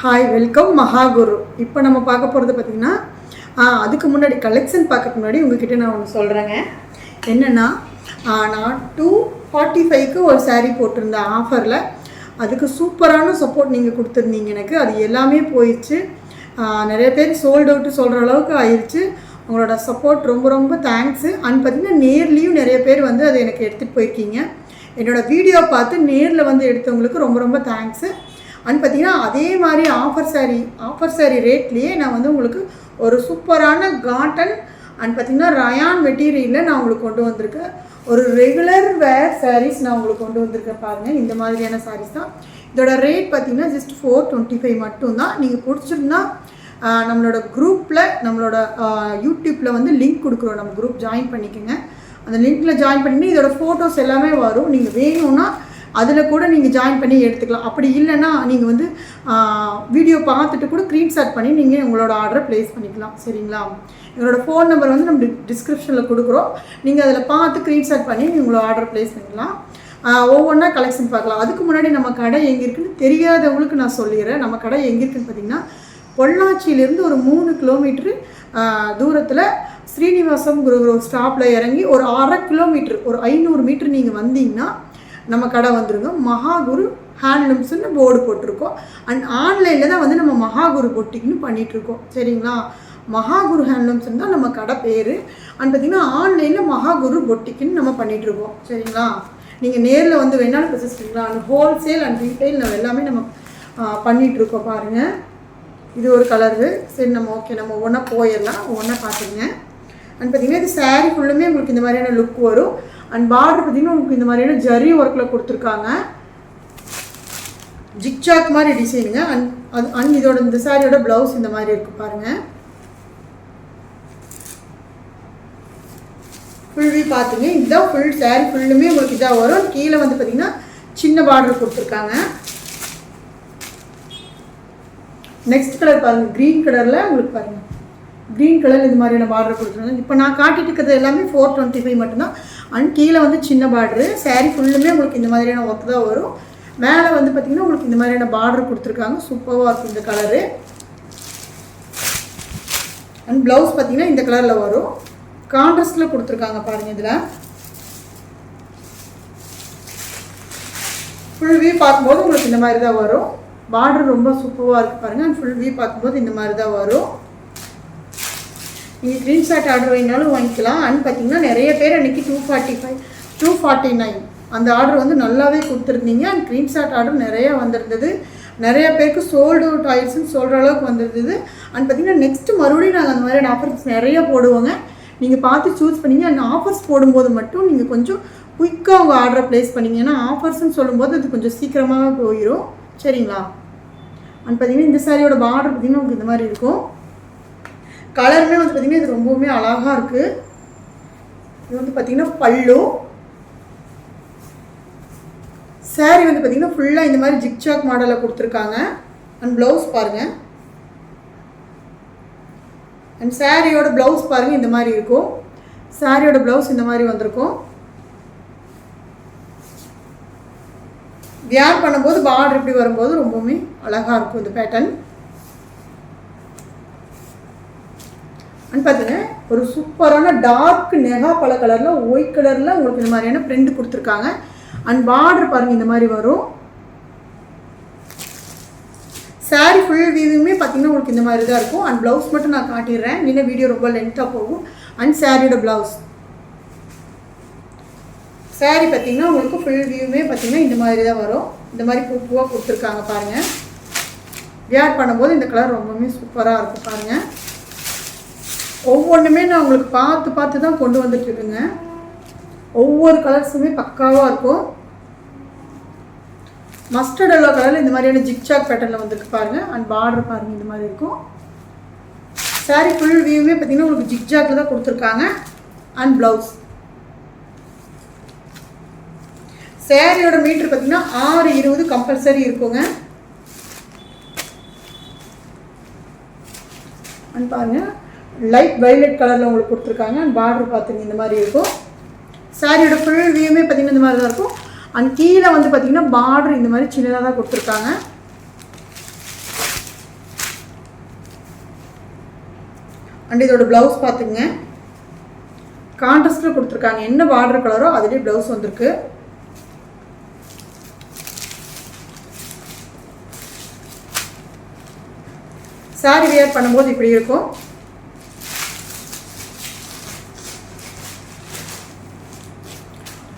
Hi welcome மகாகுரு இப்போ நம்ம பார்க்க போகிறது பார்த்திங்கன்னா அதுக்கு முன்னாடி கலெக்ஷன் பார்க்கறதுக்கு முன்னாடி உங்ககிட்ட நான் ஒன்று சொல்கிறேங்க என்னென்னா நான் டூ ஃபார்ட்டி ஃபைவ்க்கு ஒரு சாரீ போட்டிருந்தேன் ஆஃபரில் அதுக்கு சூப்பரான சப்போர்ட் நீங்கள் கொடுத்துருந்தீங்க எனக்கு. அது எல்லாமே போயிடுச்சு. நிறைய பேர் சோல்ட் அவுட்டு சொல்கிற அளவுக்கு ஆயிடுச்சு உங்களோட சப்போர்ட் ரொம்ப ரொம்ப தேங்க்ஸு அண்ட் பார்த்திங்கன்னா நேர்லேயும் நிறைய பேர் வந்து அதை எனக்கு எடுத்துகிட்டு போயிருக்கீங்க. என்னோட வீடியோ பார்த்து நேரில் வந்து எடுத்தவங்களுக்கு ரொம்ப ரொம்ப தேங்க்ஸு அண்ட் பார்த்தீங்கன்னா அதே மாதிரி ஆஃபர் saree ஆஃபர் saree ரேட்லேயே நான் வந்து உங்களுக்கு ஒரு சூப்பரான காட்டன் அண்ட் பார்த்தீங்கன்னா ரயான் மெட்டீரியலில் நான் உங்களுக்கு கொண்டு வந்திருக்கேன். ஒரு ரெகுலர் வேர் சாரீஸ் நான் உங்களுக்கு கொண்டு வந்திருக்கேன் பாருங்கள் இந்த மாதிரியான சாரீஸ் தான். இதோட ரேட் பார்த்தீங்கன்னா ஜஸ்ட் ஃபோர் டுவெண்ட்டி ஃபைவ் மட்டும்தான். நீங்கள் பிடிச்சிருந்தா நம்மளோட குரூப்பில் நம்மளோட யூடியூப்பில் வந்து லிங்க் கொடுக்குறோம். நம்ம குரூப் ஜாயின் பண்ணிக்கோங்க. அந்த லிங்க்கில் ஜாயின் பண்ணி இதோட ஃபோட்டோஸ் எல்லாமே வரும். நீங்கள் வேணும்னா அதில் கூட நீங்கள் ஜாயின் பண்ணி எடுத்துக்கலாம். அப்படி இல்லைன்னா நீங்கள் வந்து வீடியோ பார்த்துட்டு கூட ஸ்க்ரீன்ஷாட் பண்ணி நீங்கள் உங்களோட ஆர்டரை ப்ளேஸ் பண்ணிக்கலாம். சரிங்களா? எங்களோட ஃபோன் நம்பர் வந்து நம்ம டிஸ்கிரிப்ஷனில் கொடுக்குறோம். நீங்கள் அதில் பார்த்து ஸ்க்ரீன்ஷாட் பண்ணி நீங்கள் உங்களோட ஆர்டர் ப்ளேஸ் பண்ணிக்கலாம். ஒவ்வொன்றா கலெக்ஷன் பார்க்கலாம். அதுக்கு முன்னாடி நம்ம கடை எங்கே இருக்குன்னு தெரியாதவங்களுக்கு நான் சொல்லிடுறேன். நம்ம கடை எங்கே இருக்குன்னு பார்த்தீங்கன்னா பொள்ளாச்சியிலேருந்து ஒரு மூணு கிலோமீட்ரு தூரத்தில் ஸ்ரீனிவாசம் குரு ஸ்டாப்பில் இறங்கி ஒரு அரை கிலோமீட்ரு ஒரு ஐநூறு மீட்ரு நீங்கள் வந்தீங்கன்னா நம்ம கடை வந்துருங்க மகாகுரு ஹேண்ட்லூம்ஸ்னு போர்டு போட்டிருக்கோம். அண்ட் ஆன்லைனில் தான் வந்து நம்ம மகாகுரு பொட்டிக்னு பண்ணிகிட்ருக்கோம் சரிங்களா? மகாகுரு ஹேண்ட்லூம்ஸ்னு தான் நம்ம கடை பேர். அண்ட் பார்த்திங்கன்னா ஆன்லைனில் மகாகுரு பொட்டிக்குன்னு நம்ம பண்ணிகிட்ருக்கோம் சரிங்களா? நீங்கள் நேரில் வந்து வேணாலும் purchase and wholesale and retail நம்ம எல்லாமே நம்ம பண்ணிகிட்ருக்கோம் பாருங்கள் இது ஒரு கலரு சரி நம்ம ஓகே நம்ம ஒன்றா போயிடலாம். ஒன்றா பார்த்துங்க அண்ட் பார்த்திங்கன்னா இது saree ஃபுல்லுமே உங்களுக்கு இந்த மாதிரியான லுக் வரும். அண்ட் பார்டர் பார்த்தீங்கன்னா உங்களுக்கு இந்த மாதிரியான ஜரி ஒர்க்கில் கொடுத்துருக்காங்க. ஜிக்சாக் மாதிரி டிசைனுங்க அண்ட் அது அண்ட் இதோட இந்த சாரியோட ப்ளவுஸ் இந்த மாதிரி இருக்கு பாருங்கள் ஃபுல் வியூ பார்த்துங்க இதுதான் ஃபுல் சாரி ஃபுல்லுமே உங்களுக்கு இதாக வரும். கீழே வந்து பார்த்தீங்கன்னா சின்ன பார்டர் கொடுத்துருக்காங்க. நெக்ஸ்ட் கலர் பாருங்கள் க்ரீன் கலரில் உங்களுக்கு பாருங்கள் க்ரீன் கலர் இந்த மாதிரியான பார்டர் கொடுத்துருக்காங்க. இப்போ நான் காட்டிட்டு இருக்கிறது எல்லாமே ஃபோர் டுவெண்ட்டி ஃபைவ் மட்டும்தான். அண்ட் கீழே வந்து சின்ன பார்டரு saree ஃபுல்லுமே உங்களுக்கு இந்த மாதிரியான ஒர்க் தான் வரும். மேலே வந்து பார்த்தீங்கன்னா உங்களுக்கு இந்த மாதிரியான பார்டர் கொடுத்துருக்காங்க. சூப்பராக இருக்கும் இந்த கலரு அண்ட் ப்ளவுஸ் பார்த்தீங்கன்னா இந்த கலரில் வரும். கான்ட்ரஸ்டில் கொடுத்துருக்காங்க பாருங்கள் இதில். ஃபுல் வியூ பார்க்கும்போது உங்களுக்கு இந்த மாதிரி தான் வரும். பார்டர் ரொம்ப சூப்பராக இருக்குது பாருங்கள் அண்ட் ஃபுல் வியூ பார்க்கும்போது இந்த மாதிரி தான் வரும். நீங்கள் க்ரீன் ஷாட் ஆர்டர் வேணாலும் வாங்கிக்கலாம். அண்ட் பார்த்தீங்கன்னா நிறைய பேர் அன்றைக்கி two forty five two forty nine அந்த ஆர்டர் வந்து நல்லாவே கொடுத்துருந்தீங்க. அண்ட் ஸ்க்ரீன்ஷாட் ஆர்டர் நிறையா வந்திருந்தது. நிறைய பேருக்கு சோல்டு அவுட் ஆயிடுச்சுன்னு சொல்கிற அளவுக்கு வந்திருந்தது. அண்ட் பார்த்தீங்கன்னா நெக்ஸ்ட்டு மறுபடியும் நாங்கள் அந்த மாதிரியான ஆஃபர்ஸ் நிறைய போடுவோங்க. நீங்கள் பார்த்து சூஸ் பண்ணீங்க. அண்ட் ஆஃபர்ஸ் போடும்போது மட்டும் நீங்கள் கொஞ்சம் குயிக்காக உங்கள் ஆர்டரை ப்ளேஸ் பண்ணிங்க. ஏன்னா ஆஃபர்ஸ்னு சொல்லும்போது அது கொஞ்சம் சீக்கிரமாக போயிடும் சரிங்களா? அண்ட் பார்த்தீங்கன்னா இந்த சாரியோட பார்டர் பார்த்தீங்கன்னா உங்களுக்கு இந்த மாதிரி இருக்கும். கலருமே வந்து பார்த்தீங்கன்னா இது ரொம்பவுமே அழகாக இருக்குது இது வந்து பார்த்தீங்கன்னா பல்லு. சேரீ வந்து பார்த்தீங்கன்னா ஃபுல்லாக இந்த மாதிரி ஜிக்சாக் மாடலில் கொடுத்துருக்காங்க. அண்ட் ப்ளவுஸ் பாருங்கள் அண்ட் சாரியோட ப்ளவுஸ் பாருங்கள் இந்த மாதிரி இருக்கும். சாரியோட ப்ளவுஸ் இந்த மாதிரி வந்திருக்கும். வியார் பண்ணும்போது பார்டர் இப்படி வரும்போது ரொம்பவுமே அழகாக இருக்கும் இந்த பேட்டர்ன் பார்த்தீங்க ஒரு சூப்பரான டார்க் நெகா பல கலரில் ஒயிட் கலரில் உங்களுக்கு இந்த மாதிரியான பிரிண்ட் கொடுத்துருக்காங்க. அண்ட் பார்டர் பாருங்கள் இந்த மாதிரி வரும். Saree ஃபுல் வியூவுமே பார்த்தீங்கன்னா உங்களுக்கு இந்த மாதிரி தான் இருக்கும். அண்ட் ப்ளவுஸ் மட்டும் நான் காட்டிடுறேன். இன்னும் வீடியோ ரொம்ப லென்த்தாக போகும். அண்ட் சாரியோட ப்ளவுஸ் saree பார்த்தீங்கன்னா உங்களுக்கு ஃபுல் வியூமே பார்த்தீங்கன்னா இந்த மாதிரி தான் வரும். இந்த மாதிரி பூ பூவாக கொடுத்துருக்காங்க பாருங்கள் வியர் பண்ணும்போது இந்த கலர் ரொம்பவுமே சூப்பராக இருக்கும் பாருங்கள் ஒவ்வொன்றுமே நான் உங்களுக்கு பார்த்து பார்த்து தான் கொண்டு வந்துட்டு இருக்குங்க ஒவ்வொரு கலர்ஸுமே பக்காவாக இருக்கும். மஸ்டர்ட் எல்லோ கலரில் இந்த மாதிரியான ஜிக்சாக் பேட்டர்னில் வந்துருக்கு பாருங்கள் அண்ட் பார்டர் பாருங்கள் இந்த மாதிரி இருக்கும். Saree ஃபுல் வியூவுமே பார்த்தீங்கன்னா உங்களுக்கு ஜிக்ஜாக்கில் தான் கொடுத்துருக்காங்க. அண்ட் ப்ளவுஸ் சேரீயோட மீட்ரு பார்த்தீங்கன்னா ஆறு இருபது கம்பல்சரி இருக்குங்க. அண்ட் பாருங்கள் லைட் வைலட் கலரில் உங்களுக்கு கொடுத்துருக்காங்க. அண்ட் பார்டர் பார்த்துங்க இந்த மாதிரி இருக்கும். சாரியோட ஃபுல் வியூமே பார்த்திங்கன்னா இந்த மாதிரி தான் இருக்கும். அண்ட் கீழே வந்து பார்த்திங்கன்னா பார்டர் இந்த மாதிரி சின்னதாக தான் கொடுத்துருக்காங்க. அண்ட் இதோட ப்ளவுஸ் பார்த்துங்க கான்ட்ராஸ்டில் கொடுத்துருக்காங்க. என்ன பார்டர் கலரோ அதுலேயே ப்ளவுஸ் வந்திருக்கு. சாரி வியர் பண்ணும்போது இப்படி இருக்கும்.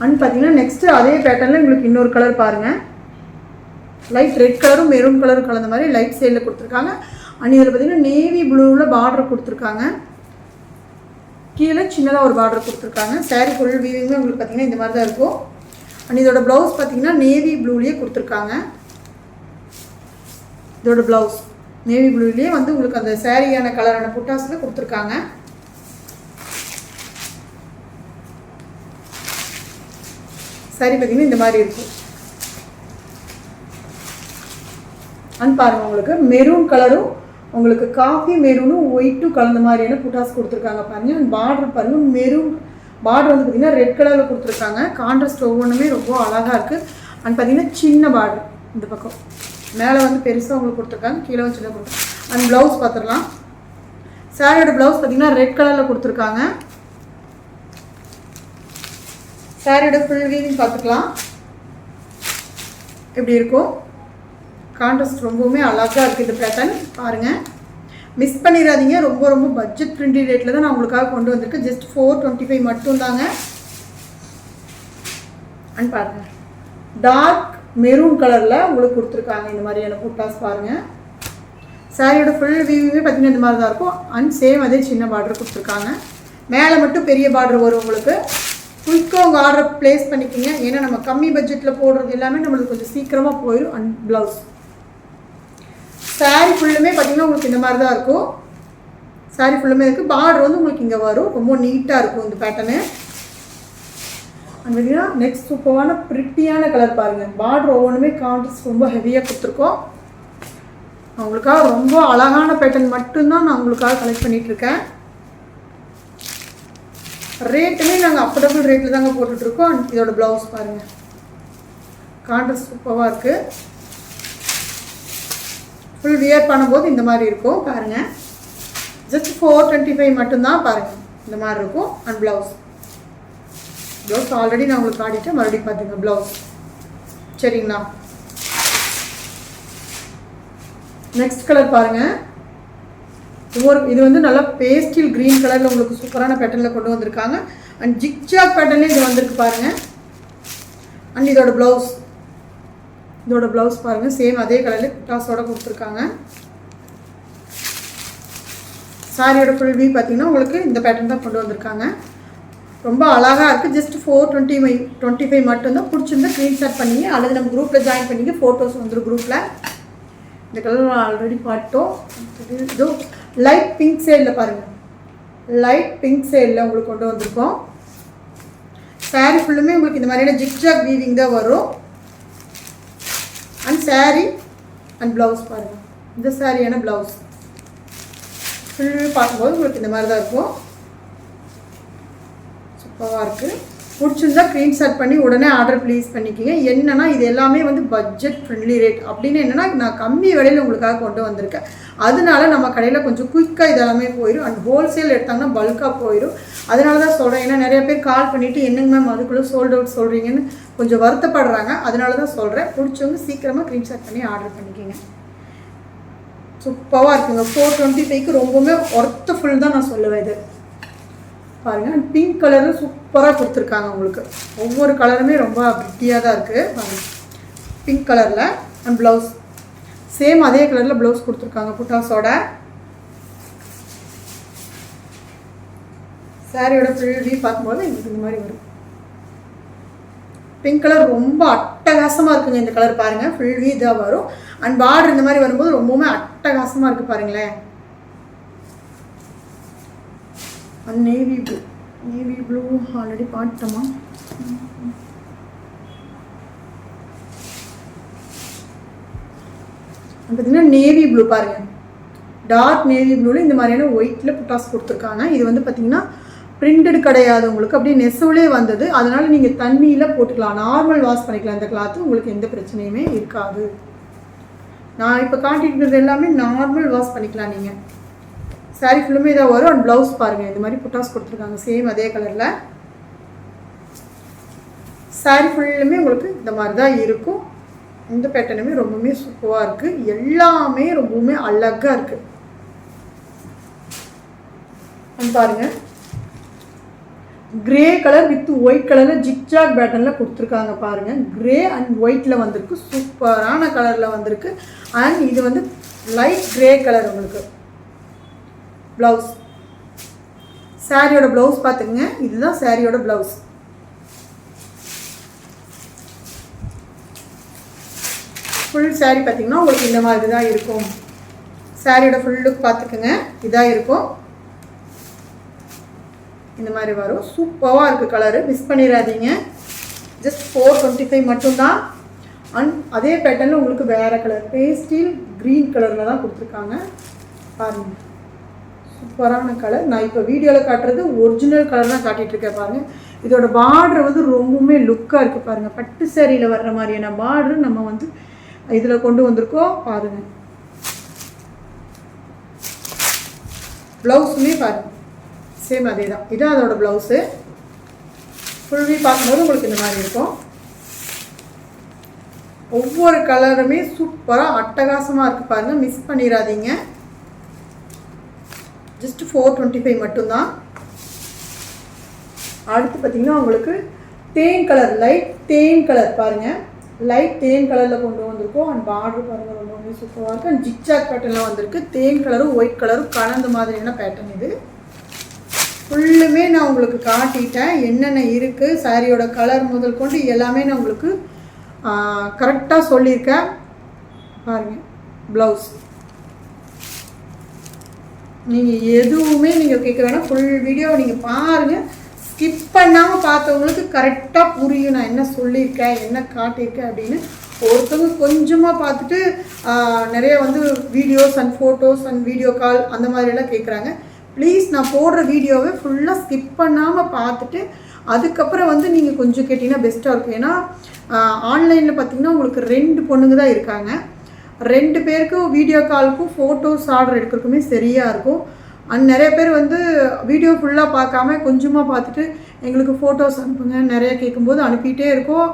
அண்ட் பார்த்தீங்கன்னா நெக்ஸ்ட்டு அதே பேட்டர்னில் உங்களுக்கு இன்னொரு கலர் பாருங்கள் லைட் ரெட் கலரும் மெரூன் கலரும் கலந்த மாதிரி லைட் சைடில் கொடுத்துருக்காங்க. அண்ட் இதில் பார்த்தீங்கன்னா நேவி ப்ளூவில் பார்டர் கொடுத்துருக்காங்க. கீழே சின்னதாக ஒரு பார்டர் கொடுத்துருக்காங்க. சாரீ ஃபுல் வீவிங்குமே உங்களுக்கு பார்த்தீங்கன்னா இந்த மாதிரி தான் இருக்கும். அண்ட் இதோட ப்ளவுஸ் பார்த்தீங்கன்னா நேவி ப்ளூலேயே கொடுத்துருக்காங்க. இதோட ப்ளவுஸ் நேவி ப்ளூலேயே வந்து உங்களுக்கு அந்த சாரியான கலரான புட்டாஸில் கொடுத்துருக்காங்க. சாரி பார்த்தீங்கன்னா இந்த மாதிரி இருக்கும் அண்ட் பாருங்க உங்களுக்கு. மெரூன் கலரும் உங்களுக்கு காஃபி மெரூனும் ஒயிட்டும் கலந்த மாதிரியான புட்டாஸ் கொடுத்துருக்காங்க பாருங்க. அண்ட் பார்டர் பாருங்க மெரூன் பார்டர் வந்து பார்த்தீங்கன்னா ரெட் கலரில் கொடுத்துருக்காங்க. கான்ட்ராஸ்ட் ஒவ்வொன்றுமே ரொம்ப அழகாக இருக்குது அண்ட் பார்த்தீங்கன்னா சின்ன பார்டர் இந்த பக்கம். மேலே வந்து பெருசாக உங்களுக்கு கொடுத்துருக்காங்க கீழே சின்ன கொடுத்துருக்காங்க. அண்ட் ப்ளவுஸ் பார்த்துடலாம் சாரியோட ப்ளவுஸ் பார்த்தீங்கன்னா ரெட் கலரில் கொடுத்துருக்காங்க. சாரியோட ஃபுல் வீவிங் பார்த்துக்கலாம். எப்படி இருக்கும் கான்ட்ராஸ்ட் ரொம்பவுமே அழகாக இருக்குது இந்த பேட்டர்ன் பாருங்கள் மிஸ் பண்ணிடாதீங்க. ரொம்ப ரொம்ப பட்ஜெட் ஃப்ரெண்ட்லி ரேட்டில் தான் நான் உங்களுக்காக கொண்டு வந்திருக்கேன். ஜஸ்ட் ஃபோர் டுவெண்ட்டி ஃபைவ் மட்டும்தாங்க. அண்ட் பாருங்க. டார்க் மெரூன் கலரில் உங்களுக்கு கொடுத்துருக்காங்க இந்த மாதிரியான புட்டாஸ் பாருங்கள் சாரியோட ஃபுல் வியூவே பார்த்தீங்கன்னா இந்த மாதிரி தான் இருக்கும். அண்ட் சேம் அதே சின்ன பார்டர் கொடுத்துருக்காங்க. மேலே மட்டும் பெரிய பார்டர் வரும் உங்களுக்கு. குயிக்காக உங்கள் ஆர்டர் ப்ளேஸ் பண்ணிக்கிங்க. ஏன்னா நம்ம கம்மி பட்ஜெட்டில் போடுறது எல்லாமே நம்மளுக்கு கொஞ்சம் சீக்கிரமாக போயிடும் அண்ட் ப்ளவுஸ் சாரீ ஃபுல்லுமே பார்த்தீங்கன்னா உங்களுக்கு இந்த மாதிரி தான் இருக்கும். சாரீ ஃபுல்லுமே இருக்குது பார்டர் வந்து உங்களுக்கு இங்கே வரும். ரொம்ப நீட்டாக இருக்கும் இந்த பேட்டர்னு அண்ட் பார்த்தீங்கன்னா நெக்ஸ்ட் சூப்பரான ப்ரிட்டியான கலர் பாருங்கள் பார்டர் ஒவ்வொன்றுமே கான்ட்ரஸ்ட் ரொம்ப ஹெவியாக கொடுத்துருக்கோம். அவங்களுக்காக ரொம்ப அழகான பேட்டர்ன் மட்டும்தான் நான் உங்களுக்காக கலெக்ட் பண்ணிகிட்ருக்கேன் ரேட்டுமே நாங்கள் அஃபோர்டபுள் ரேட்டில் தாங்க போட்டுட்ருக்கோம். அண்ட் இதோட ப்ளவுஸ் பாருங்கள் கான்ட்ராஸ்ட் சூப்பராக இருக்குது ஃபுல் வியர் பண்ணும்போது இந்த மாதிரி இருக்கும். பாருங்கள் ஜஸ்ட் ஃபோர் டுவெண்ட்டி ஃபைவ் மட்டும்தான் பாருங்கள் இந்த மாதிரி இருக்கும். அண்ட் ப்ளவுஸ் ப்ளவுஸ் ஆல்ரெடி நான் உங்களுக்கு காட்டிட்டேன். மறுபடியும் பார்த்துங்க ப்ளவுஸ் சரிங்களா? நெக்ஸ்ட் கலர் பாருங்கள் ஒவ்வொரு இது வந்து நல்லா பேஸ்டில் க்ரீன் கலரில் உங்களுக்கு சூப்பரான பேட்டர்னில் கொண்டு வந்திருக்காங்க. அண்ட் ஜிக்ஜாக் பேட்டர்னே இது வந்திருக்கு பாருங்கள் அண்ட் இதோட ப்ளவுஸ் இதோட ப்ளவுஸ் பாருங்கள் சேம் அதே கலரில் டாஸோட கொடுத்துருக்காங்க. சாரியோட ஃபுல் வியூ பார்த்தீங்கன்னா உங்களுக்கு இந்த பேட்டர்ன் தான் கொண்டு வந்திருக்காங்க. ரொம்ப அழகாக இருக்குது just four twenty five twenty five மட்டும்தான் பிடிச்சிருந்தா ஸ்க்ரீன்ஷாட் பண்ணி அல்லது நம்ம குரூப்பில் ஜாயின் பண்ணிங்க. ஃபோட்டோஸ் வந்துடும் குரூப்பில் இந்த கலர் ஆல்ரெடி பார்த்தோம் இதோ லைட் பிங்க் சைடில் பாருங்கள் லைட் பிங்க் சைடில் உங்களுக்கு கொண்டு வந்திருக்கோம். சாரீ ஃபுல்லுமே உங்களுக்கு இந்த மாதிரியான ஜிக்ஜாக் வீவிங் தான் வரும். அண்ட் சாரீ அண்ட் ப்ளவுஸ் பாருங்கள் இந்த சாரியான ப்ளவுஸ் ஃபுல்லுமே பார்க்கும்போது உங்களுக்கு இந்த மாதிரி தான் இருக்கும். சூப்பராக இருக்குது பிடிச்சிருந்தா ஸ்க்ரீன்ஷாட் பண்ணி உடனே ஆர்டர் ப்ளீஸ் பண்ணிக்கிங்க. என்னன்னா இது எல்லாமே வந்து பட்ஜெட் ஃப்ரெண்ட்லி ரேட் அப்படின்னு என்னென்னா நான் கம்மி விலையில் உங்களுக்காக கொண்டு வந்திருக்கேன். அதனால நம்ம கடையில் கொஞ்சம் குயிக்காக இதெல்லாமே போயிடும் அண்ட் ஹோல்சேல் எடுத்தாங்கன்னா பல்காக போயிடும் அதனால தான் சொல்கிறேன் ஏன்னா நிறைய பேர் கால் பண்ணிவிட்டு என்னங்க மேம் அதுக்குள்ளே சோல்ட் அவுட் சொல்கிறீங்கன்னு கொஞ்சம் வருத்தப்படுறாங்க. அதனால தான் சொல்கிறேன் பிடிச்சவங்க சீக்கிரமாக ஸ்க்ரீன்ஷாட் பண்ணி ஆர்டர் பண்ணிக்கிங்க. சூப்பராக இருக்குங்க. ஃபோர் டுவெண்ட்டி ஃபைவ்க்கு ரொம்பவுமே ஒர்த்தஃபுல் தான் நான் சொல்லுவேன் இது. பாருங்க. பிங்க் கலரும் சூப்பராக கொடுத்துருக்காங்க உங்களுக்கு. ஒவ்வொரு கலருமே ரொம்ப பிட்டியாக தான் இருக்குது பாருங்க. பிங்க் கலரில் அண்ட் ப்ளவுஸ் சேம் அதே கலரில் ப்ளவுஸ் கொடுத்துருக்காங்க புட்டாஸோட சாரியோட ஃபுல் பார்க்கும்போது எங்களுக்கு இந்த மாதிரி வரும். பிங்க் கலர் ரொம்ப அட்டகாசமாக இருக்குங்க இந்த கலர் பாருங்கள் ஃபுல் வியூ இதாக வரும். அண்ட் பார்டர் இந்த மாதிரி வரும்போது ரொம்பவுமே அட்டகாசமாக இருக்குது பாருங்களேன். And navy blue navy blue already பார்த்தோமா பார்த்தீங்கன்னா நேவி ப்ளூ பாருங்கள் டார்க் நேவி ப்ளூவில் இந்த மாதிரியான ஒயிட்டில் புட்டாஸ் கொடுத்துருக்காங்க. இது வந்து பார்த்தீங்கன்னா பிரிண்டட் கிடையாது உங்களுக்கு. அப்படியே நெசவுலே வந்தது. அதனால் நீங்கள் தண்ணியில் போட்டுக்கலாம். நார்மல் வாஷ் பண்ணிக்கலாம் இந்த கிளாத்து உங்களுக்கு எந்த பிரச்சனையுமே இருக்காது. நான் இப்போ காட்டிட்டு இருக்கிறது எல்லாமே நார்மல் வாஷ் பண்ணிக்கலாம் நீங்கள் saree ஃபுல்லுமே இதாக வரும். அண்ட் ப்ளவுஸ் பாருங்கள் இந்த மாதிரி புட்டாஸ் கொடுத்துருக்காங்க. சேம் அதே கலரில் saree ஃபுல்லுமே உங்களுக்கு இந்த மாதிரி தான் இருக்கும். இந்த பேட்டர்னுமே ரொம்பவுமே சூப்பராக இருக்குது எல்லாமே ரொம்பவுமே அழகாக இருக்குது பாருங்கள் கிரே கலர் வித் ஒயிட் கலரில் ஜிக்ஜாக் பேட்டர்னில் கொடுத்துருக்காங்க பாருங்கள் கிரே அண்ட் ஒயிட்டில் வந்திருக்கு. சூப்பரான கலரில் வந்திருக்கு. அண்ட் இது வந்து லைட் கிரே கலர் உங்களுக்கு. ப்ளவுஸ் சாரியோட ப்ளவுஸ் பார்த்துக்குங்க. இதுதான் சாரியோட ப்ளவுஸ் ஃபுல் சாரி பார்த்தீங்கன்னா உங்களுக்கு இந்த மாதிரி தான் இருக்கும். சாரியோட ஃபுல் லுக் பார்த்துக்குங்க. இதாக இருக்கும். இந்த மாதிரி வரும். சூப்பராக இருக்குது கலரு மிஸ் பண்ணிடாதீங்க. ஜஸ்ட் ஃபோர் டுவெண்ட்டி ஃபைவ் மட்டும்தான். அண்ட் அதே பேட்டர்னில் உங்களுக்கு வேறு கலர் பேஸ்டில் க்ரீன் கலரில் தான் கொடுத்துருக்காங்க. பாருங்கள் சூப்பரான கலர் நான் இப்போ வீடியோவில் காட்டுறது ஒரிஜினல் கலர் தான் காட்டிகிட்ருக்கேன் பாருங்கள் இதோட பார்டர் வந்து ரொம்பவுமே லுக்காக இருக்குது பாருங்கள் பட்டு சேரீயில் வர்ற மாதிரியான பார்டர் நம்ம வந்து இதில் கொண்டு வந்திருக்கோம் பாருங்கள் ப்ளவுஸுமே பாருங்கள் சேம் அதே தான். இதான் அதோட ப்ளவுஸு ஃபுல் பார்க்கும்போது உங்களுக்கு இந்த மாதிரி இருக்கும். ஒவ்வொரு கலருமே சூப்பராக அட்டகாசமாக இருக்குது பாருங்கள் மிஸ் பண்ணிடாதீங்க. ஜஸ்ட் ஃபோர் டுவெண்ட்டி ஃபைவ் மட்டும்தான். அடுத்து பார்த்தீங்கன்னா உங்களுக்கு தேன் கலர் லைட் தேன் கலர் பாருங்கள் லைட் தேன் கலரில் கொண்டு வந்திருக்கோம். அண்ட் பார்டர் பாருங்கள் ரொம்பவே சூப்பராக இருக்குது அண்ட் ஜிக்ஜாக் பேட்டர்னில் வந்திருக்கு. தேன் கலரும் ஒயிட் கலரும் கலந்த மாதிரியான பேட்டர்ன் இது. ஃபுல்லுமே நான் உங்களுக்கு காட்டிட்டேன். என்னென்ன இருக்குது சாரியோட கலர் முதல் கொண்டு எல்லாமே நான் உங்களுக்கு கரெக்டாக சொல்லியிருக்கேன். பாருங்கள் ப்ளவுஸ் நீங்கள் எதுவுமே நீங்கள் கேட்க வேணாம். ஃபுல் வீடியோ நீங்கள் பாருங்கள் ஸ்கிப் பண்ணாமல் பார்த்தவங்களுக்கு கரெக்டாக புரியும். நான் என்ன சொல்லியிருக்கேன் என்ன காட்டியிருக்கேன் அப்படின்னு ஒருத்தவங்க கொஞ்சமாக பார்த்துட்டு நிறைய வந்து videos and photos and video call அந்த மாதிரியெல்லாம் கேட்குறாங்க ப்ளீஸ் நான் போடுற வீடியோவை ஃபுல்லாக ஸ்கிப் பண்ணாமல் பார்த்துட்டு அதுக்கப்புறம் வந்து நீங்கள் கொஞ்சம் கேட்டிங்கன்னா பெஸ்ட்டாக இருக்கும். ஏன்னா ஆன்லைனில் பார்த்தீங்கன்னா உங்களுக்கு ரெண்டு பொண்ணுங்க தான் இருக்காங்க. ரெண்டு பேருக்கும் வீடியோ காலுக்கும் ஃபோட்டோஸ் ஆர்டர் எடுக்கிறதுக்குமே சரியாக இருக்கும். அண்ட் நிறைய பேர் வந்து வீடியோ ஃபுல்லாக பார்க்காம கொஞ்சமாக பார்த்துட்டு எங்களுக்கு ஃபோட்டோஸ் அனுப்புங்க நிறைய கேட்கும்போது அனுப்பிட்டே இருக்கோம்.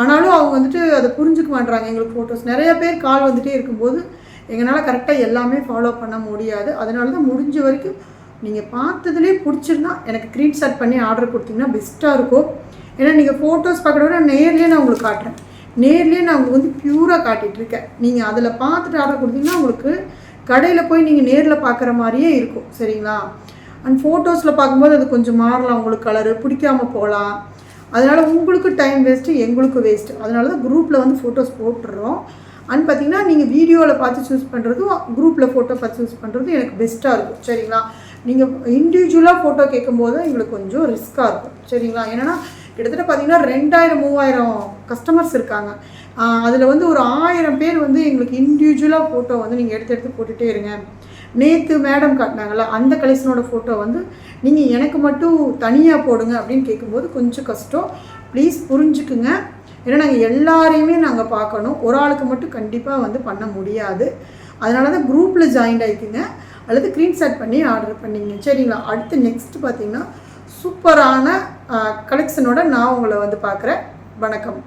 ஆனாலும் அவங்க வந்துட்டு அதை புரிஞ்சுக்க மாட்றாங்க எங்களுக்கு ஃபோட்டோஸ் நிறைய பேர் கால் வந்துகிட்டே இருக்கும்போது எங்களால் கரெக்டாக எல்லாமே ஃபாலோ பண்ண முடியாது. அதனால தான் முடிஞ்ச வரைக்கும் நீங்கள் பார்த்ததுலேயே பிடிச்சிருந்தா எனக்கு ஸ்க்ரீன்ஷாட் பண்ணி ஆர்டர் கொடுத்தீங்கன்னா பெஸ்ட்டாக இருக்கும். ஏன்னா நீங்கள் ஃபோட்டோஸ் பார்க்குறத விட நேர்லேயே நான் உங்களுக்கு காட்டுறேன். நேர்லேயே நான் உங்களுக்கு வந்து பியூராக காட்டிகிட்டு இருக்கேன். நீங்கள் அதில் பார்த்துட்டு ஆர்டர் கொடுத்தீங்கன்னா உங்களுக்கு கடையில் போய் நீங்கள் நேரில் பார்க்குற மாதிரியே இருக்கும். சரிங்களா? அண்ட் ஃபோட்டோஸில் பார்க்கும்போது அது கொஞ்சம் மாறலாம். உங்களுக்கு கலரு பிடிக்காம போகலாம். அதனால் உங்களுக்கு டைம் வேஸ்ட்டு எங்களுக்கு வேஸ்ட்டு அதனால தான் குரூப்பில் வந்து ஃபோட்டோஸ் போட்டுடுறோம் அண்ட் பார்த்தீங்கன்னா நீங்கள் வீடியோவில் பார்த்து சூஸ் பண்ணுறதும் குரூப்பில் ஃபோட்டோ பார்த்து சூஸ் பண்ணுறதும் எனக்கு பெஸ்ட்டாக இருக்கும். சரிங்களா? நீங்கள் இண்டிவிஜுவலாக ஃபோட்டோ கேட்கும்போது எங்களுக்கு கொஞ்சம் ரிஸ்க்காக இருக்கும். சரிங்களா? ஏன்னா கிட்டத்தட்ட பார்த்தீங்கன்னா ரெண்டாயிரம் மூவாயிரம் கஸ்டமர்ஸ் இருக்காங்க. அதில் வந்து ஒரு ஆயிரம் பேர் வந்து எங்களுக்கு இண்டிவிஜுவலாக ஃபோட்டோ வந்து நீங்கள் எடுத்து எடுத்து போட்டுகிட்டே இருங்க. நேற்று மேடம் காட்டினாங்கல்ல அந்த கலெக்ஷனோட ஃபோட்டோ வந்து நீங்கள் எனக்கு மட்டும் தனியாக போடுங்க அப்படின்னு கேட்கும்போது கொஞ்சம் கஷ்டம். ப்ளீஸ் புரிஞ்சுக்குங்க. ஏன்னா நாங்கள் எல்லாரையுமே நாங்கள் பார்க்கணும். ஒரு ஆளுக்கு மட்டும் கண்டிப்பாக வந்து பண்ண முடியாது. அதனால தான் குரூப்பில் ஜாயின் ஆகிக்குங்க அல்லது ஸ்க்ரீன்ஷாட் பண்ணி ஆர்டர் பண்ணிங்க. சரிங்களா? அடுத்து நெக்ஸ்ட் பார்த்தீங்கன்னா சூப்பரான கலெக்ஷனோட நான் உங்களை வந்து பார்க்குறேன். வணக்கம்.